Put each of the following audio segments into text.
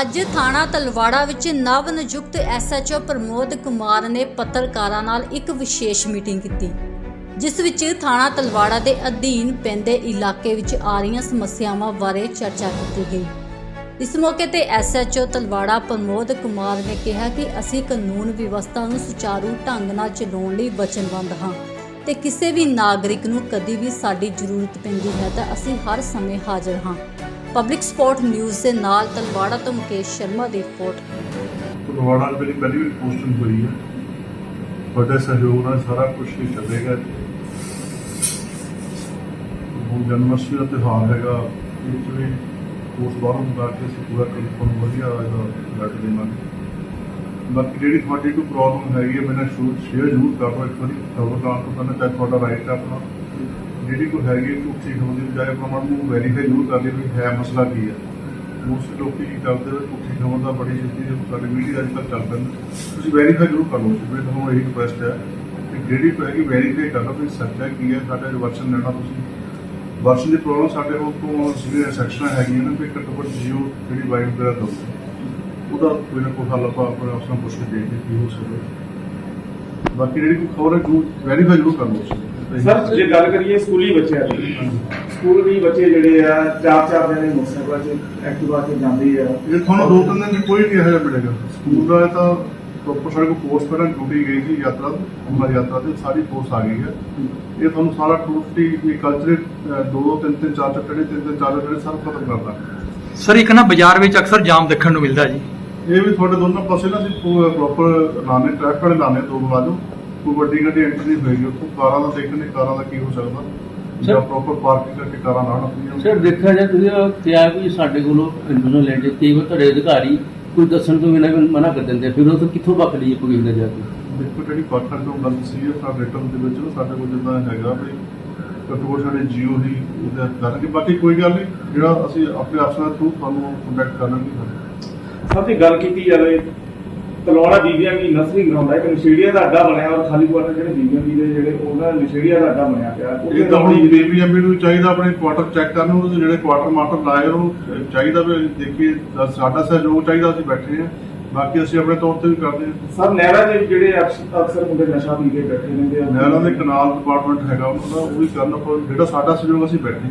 ਅੱਜ ਥਾਣਾ ਤਲਵਾੜਾ ਵਿੱਚ ਨਵ ਨਿਯੁਕਤ ਐਸਐਚਓ ਪ੍ਰਮੋਦ ਕੁਮਾਰ ਨੇ ਪੱਤਰਕਾਰਾਂ ਨਾਲ ਇੱਕ ਵਿਸ਼ੇਸ਼ ਮੀਟਿੰਗ ਕੀਤੀ, ਜਿਸ ਵਿੱਚ ਥਾਣਾ ਤਲਵਾੜਾ ਦੇ ਅਧੀਨ ਪੈਂਦੇ ਇਲਾਕੇ ਵਿੱਚ ਆ ਰਹੀਆਂ ਸਮੱਸਿਆਵਾਂ ਬਾਰੇ ਚਰਚਾ ਕੀਤੀ ਗਈ। ਇਸ ਮੌਕੇ ਤੇ ਐਸਐਚਓ ਤਲਵਾੜਾ ਪ੍ਰਮੋਦ ਕੁਮਾਰ ਨੇ ਕਿਹਾ ਕਿ ਅਸੀਂ ਕਾਨੂੰਨ ਵਿਵਸਥਾ ਨੂੰ ਸੁਚਾਰੂ ਢੰਗ ਨਾਲ ਚਲਾਉਣ ਲਈ ਵਚਨਬੱਧ ਹਾਂ ਤੇ ਕਿਸੇ ਵੀ ਨਾਗਰਿਕ ਨੂੰ ਕਦੀ ਵੀ ਸਾਡੀ ਜ਼ਰੂਰਤ ਪੈਂਦੀ ਹੈ ਤਾਂ ਅਸੀਂ ਹਰ ਸਮੇਂ ਹਾਜ਼ਰ ਹਾਂ। ਪਬਲਿਕ ਸਪੋਰਟ ਨਿਊਜ਼ ਦੇ ਨਾਲ ਤਲਵਾੜਾ ਤੋਂ ਮੁਕੇਸ਼ ਸ਼ਰਮਾ ਦੀ ਰਿਪੋਰਟ। ਤਲਵਾੜਾ ਮੇਰੀ ਪਹਿਲੀ ਵੀ ਪੋਸਟਿੰਗ ਹੋਈ ਹੈ। ਵੱਡੇ ਸਹਿਯੋਗ ਨਾਲ ਸਾਰਾ ਕੁਝ ਹੀ ਚੱਲੇਗਾ। ਹੁਣ ਜਨਮਸ਼ਟਮੀ ਦਾ ਤਿਉਹਾਰ ਹੈਗਾ। ਇਸ ਵੀ ਉਸ ਬਾਹਰੋਂ ਮੰਗਾ ਕੇ ਅਸੀਂ ਪੂਰਾ ਕਨਫਰਮ ਵਧੀਆ ਇਹਦਾ ਲੱਗ ਦੇਵਾਂਗੇ। ਬਾਕੀ ਜਿਹੜੀ ਤੁਹਾਡੀ ਕੋਈ ਪ੍ਰੋਬਲਮ ਹੈਗੀ ਹੈ ਮੈਨੂੰ ਸ਼ੇਅਰ ਜ਼ਰੂਰ ਕਰੋ ਇੱਕ ਵਾਰੀ। ਖਬਰ ਲਾਉਣ ਤੋਂ ਪਹਿਲਾਂ ਚਾਹੇ ਤੁਹਾਡਾ ਰਾਈਟ ਆਪਣਾ। ਜਿਹੜੀ ਕੋਈ ਹੈਗੀ ਝੂਠੀ ਖਬਰ ਦੀ ਬਜਾਏ ਆਪਣਾ ਮਨ ਨੂੰ ਵੈਰੀਫਾਈ ਜ਼ਰੂਰ ਕਰ ਲਈ ਵੀ ਹੈ ਮਸਲਾ ਕੀ ਹੈ। ਮੋਸਟ ਲੋਕੀ ਕੀ ਕਰਦੇ ਨੇ ਖਬਰ ਦਾ ਬੜੀ ਜਿੱਦੀ ਸਾਡੇ ਮੀਡੀਆ ਅੱਜ ਤੱਕ ਚੱਲ ਨੇ, ਤੁਸੀਂ ਵੈਰੀਫਾਈ ਜ਼ਰੂਰ ਕਰ ਲਓ ਜਿਵੇਂ ਤੁਹਾਨੂੰ ਇਹੀ ਰਿਕੁਐਸਟ ਹੈ ਕਿ ਜਿਹੜੀ ਕੋਈ ਹੈਗੀ ਵੈਰੀਫਾਈ ਕਰ ਲਓ ਵੀ ਸੱਚਾ ਕੀ ਹੈ, ਸਾਡਾ ਵਰਸ਼ਨ ਲੈਣਾ ਤੁਸੀਂ। ਵਰਸ਼ਨ ਦੀ ਪ੍ਰੋਬਲਮ ਸਾਡੇ ਕੋਲ ਤੋਂ ਜਿਹੜੇ ਸੈਕਸ਼ਨ ਹੈਗੀਆਂ ਨੇ, ਵੀ ਘੱਟੋ ਘੱਟ ਜੀਓ ਜਿਹੜੀ ਵਾਈਡ ਵਗੈਰਾ ਦੋ। ਉਹਦਾ ਕੋਈ ਨਾ ਕੋਈ ਹੱਲ ਆਪਾਂ ਆਪਣੇ ਅਫਸਰਾਂ ਨੂੰ ਪੁੱਛ ਕੇ ਦੇਖਦੇ ਕੀ ਹੋ ਸਕਦਾ। ਬਾਕੀ ਜਿਹੜੀ ਕੋਈ ਖਬਰ ਹੈ, ਜ਼ਰੂਰ ਵੈਰੀਫਾਈ ਜ਼ਰੂਰ ਕਰ ਲਓ। ਸਰ ਜੇ ਗੱਲ ਕਰੀਏ ਸਕੂਲੀ ਬੱਚਿਆਂ ਦੀ ਸਕੂਲ ਵੀ ਬੱਚੇ ਜਿਹੜੇ ਆ ਚਾਰ ਚਾਰ ਦਿਨ ਮੋਟਰਸਾਈਕਲ 'ਚ ਐਕਟਿਵਾ 'ਤੇ ਜਾਂਦੇ ਆ। ਇਹ ਤੁਹਾਨੂੰ ਦੋ ਤਿੰਨ ਦਿਨ 'ਚ ਕੋਈ ਨਹੀਂ ਇਹੋ ਜਿਹਾ ਮਿਲੇਗਾ। ਸਕੂਲ ਦਾ ਇਹ ਤਾਂ ਪ੍ਰੋਪਰ ਸਾਡੇ ਕੋਲ ਪੋਸਟ ਪਹਿਲਾਂ ਡਿਊਟੀ ਗਈ ਸੀ ਯਾਤਰਾ ਅਮਰ ਯਾਤਰਾ ਤੇ ਸਾਰੀ ਫੋਰਸ ਆ ਗਈ ਹੈ। ਇਹ ਤੁਹਾਨੂੰ ਸਾਰਾ ਟੂਟੀ ਇਹ ਕਲਚਰ ਦੋ ਦੋ ਤਿੰਨ ਤਿੰਨ ਚਾਰ ਚਾਰ ਜਿਹੜੇ ਤਿੰਨ ਤਿੰਨ ਚਾਰ ਜਿਹੜੇ ਸਭ ਖਤਮ ਕਰਦਾ ਸਰ ਇੱਕ ਨਾ ਬਾਜ਼ਾਰ ਵਿੱਚ ਅਕਸਰ ਜਾਮ ਦੇਖਣ ਨੂੰ ਮਿਲਦਾ ਜੀ। ਇਹ ਵੀ ਤੁਹਾਡੇ ਦੋਨੋਂ ਪਾਸੇ ਨਾ ਅਸੀਂ ਪ੍ਰੋਪਰ ਲਾਣੇ ਟਰੈਫਿਕ ਵਾਲੇ ਲਾਣੇ ਦੋ ਮੁਲਾਜ਼ਮ ਕੋਈ ਵੱਡੀ ਗੱਡੀ ਐਂਟਰ ਨਹੀਂ ਹੋਏਗੀ ਉੱਥੋਂ ਕਾਰਾਂ ਦਾ ਦੇਖਣੇ ਕਾਰਾਂ ਦਾ ਕੀ ਹੋ ਸਕਦਾ? ਜਾਂ ਪ੍ਰੋਪਰ ਪਾਰਕਿੰਗ ਕਰਕੇ ਕਾਰਾਂ ਲਾਉਣ ਆਪਣੀਆਂ? ਸਰ ਦੇਖਿਆ ਜਾ ਤੁਸੀਂ ਕਿਹਾ ਵੀ ਸਾਡੇ ਕੋਲੋਂ ਲੈਣ ਦੇ ਕਈ ਵਾਰ ਤੁਹਾਡੇ ਅਧਿਕਾਰੀ ਕੋਈ ਦੱਸਣ ਤੋਂ ਬਿਨਾਂ ਮਨਾ ਕਰ ਦਿੰਦੇ। ਫਿਰ ਉਹ ਤੋਂ ਕਿੱਥੋਂ ਪੱਕ ਲਈਏ ਕੋਈ ਅੰਦਰ ਜਾ ਕੇ? ਦੇਖੋ ਜਿਹੜੀ ਪਾਖਰ ਤੋਂ ਗੱਲ ਸੀ ਇਹ ਸਾਡੇ ਰਿਟਰਨ ਦੇ ਵਿੱਚ ਨਾ ਸਾਡੇ ਕੋਲ ਜਿੱਦਾਂ ਹੈਗਾ ਵੀ ਘੱਟ ਸਾਡੇ ਜੀਓ ਹੀ ਉਹਦਾ ਕਰਨਗੇ। ਬਾਕੀ ਕੋਈ ਗੱਲ ਨਹੀਂ ਜਿਹੜਾ ਅਸੀਂ ਆਪਣੇ ਅਫਸਰਾਂ ਥਰੂ ਤੁਹਾਨੂੰ ਕੰਟੈਕਟ ਕਰਾਂਗੇ ਸਰ ਜੇ ਗੱਲ ਕੀਤੀ ਜਾਵੇ ਤਲਵਾੜਾ ਬੀਬੀਆਂ ਦੀ ਨਰਸਰੀ ਗਰਾਊਂਡ ਹੈ ਨਸ਼ੇੜੀਆਂ ਦਾ ਅੱਡਾ ਬਣਿਆ ਔਰ ਖਾਲੀ ਕੁਆਟਰ ਜਿਹੜੇ ਬੀਬੀਆਂ ਦੀ ਦੇ ਜਿਹੜੇ ਉਹਨਾਂ ਨਸ਼ੇੜੀਆਂ ਦਾ ਅੱਡਾ ਬਣਿਆ ਪਿਆ। ਇਹ ਤਾਂ ਹੁਣ ਬੀਬੀਐਮਬੀ ਨੂੰ ਚਾਹੀਦਾ ਆਪਣੇ ਕੁਆਟਰ ਚੈੱਕ ਕਰਨ ਉਹਦੇ ਜਿਹੜੇ ਕੁਆਟਰ ਮਾਟਰ ਲਾਏ ਉਹ ਚਾਹੀਦਾ ਵੀ ਦੇਖੀਏ ਤਾਂ ਸਾਡਾ ਸਹਿਯੋਗ ਚਾਹੀਦਾ ਅਸੀਂ ਬੈਠੇ ਹਾਂ। ਬਾਕੀ ਅਸੀਂ ਆਪਣੇ ਤੌਰ ਤੇ ਵੀ ਕਰਦੇ ਹਾਂ। ਸਰ ਨਹਿਰਾਂ ਦੇ ਜਿਹੜੇ ਅਕਸ- ਅਕਸਰ ਮੁੰਡੇ ਨਸ਼ਾ ਪੀ ਕੇ ਬੈਠੇ ਰਹਿੰਦੇ ਆ। ਨਹਿਰਾਂ ਦੇ ਕਨਾਲ ਡਿਪਾਰਟਮੈਂਟ ਹੈਗਾ ਉਹਨਾਂ ਦਾ ਉਹ ਵੀ ਕਰਨਾ ਪਰ ਜਿਹੜਾ ਸਾਡਾ ਸਹਿਯੋਗ ਅਸੀਂ ਬੈਠੇ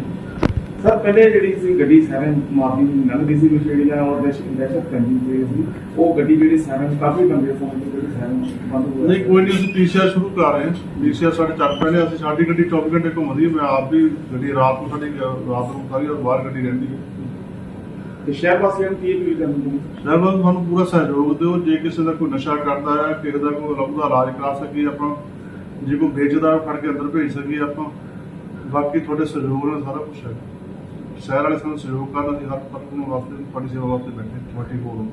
ਸਰ ਪਹਿਲੇ ਜਿਹੜੀ ਸੀ ਗੱਡੀ ਸੈਵਨ ਮਾਰਦੀ ਲੰਘਦੀ ਸੀ ਨਸ਼ੇੜੀਆਂ ਔਰ ਦਹਿਸ਼ਤ ਦਹਿਸ਼ਤ ਪੈਂਦੀ ਸੀ ਸੀ। ਉਹ ਗੱਡੀ ਜਿਹੜੀ ਸੈਵਨ ਕਾਫੀ ਲੰਬੇ ਸਮੇਂ ਤੋਂ ਜਿਹੜੀ ਸੈਵਨ ਬੰਦ ਹੋ ਨਹੀਂ ਕੋਈ ਨਹੀਂ ਅਸੀਂ ਪੀਸੀਆਰ ਸ਼ੁਰੂ ਕਰ ਰਹੇ ਹਾਂ। ਪੀਸੀਆਰ ਸਾਡੇ ਚੱਲ ਪੈਣੇ ਅਸੀਂ ਸਾਡੀ ਗੱਡੀ 24 ਘੰਟੇ ਘੁੰਮਦੀ ਹੈ। ਮੈਂ ਆਪ ਵੀ ਗੱਡੀ ਰਾਤ ਨੂੰ ਸਾਡੀ ਰਾਤ ਨੂੰ ਸਾਰੀ ਬਾਹਰ ਗੱਡੀ ਰਹਿੰਦੀ ਹੈ। ਤੇ ਸ਼ਹਿਰ ਵਾਸੀਆਂ ਨੂੰ ਕੀ ਅਪੀਲ ਕਰਨੀ ਹੈ ਸਰ ਤੁਹਾਨੂੰ ਪੂਰਾ ਸਹਿਯੋਗ ਦਿਓ। ਜੇ ਕਿਸੇ ਦਾ ਕੋਈ ਨਸ਼ਾ ਕਰਦਾ ਹੈ ਕਿਸੇ ਦਾ ਕੋਈ ਲਹੂ ਦਾ ਇਲਾਜ ਕਰਾ ਸਕੀਏ ਆਪਾਂ ਜੇ ਕੋਈ ਵੇਚਦਾ ਫੜ ਕੇ ਅੰਦਰ ਭੇਜ ਸਕੀਏ ਆਪਾਂ। ਬਾਕੀ ਤੁਹਾਡੇ ਸਹਿਯੋਗ ਨਾਲ ਸਾਰਾ ਕੁਝ ਹੈ। ਸ਼ਹਿਰ ਵਾਲੇ ਸਾਨੂੰ ਸਹਿਯੋਗ ਕਰਨ ਦੀ ਹਰ ਪੱਖ ਨੂੰ ਵਾਸਤੇ ਤੁਹਾਡੀ ਸੇਵਾ ਵਾਸਤੇ ਬੈਠੇ ਤੁਹਾਡੀ ਕੋਲ।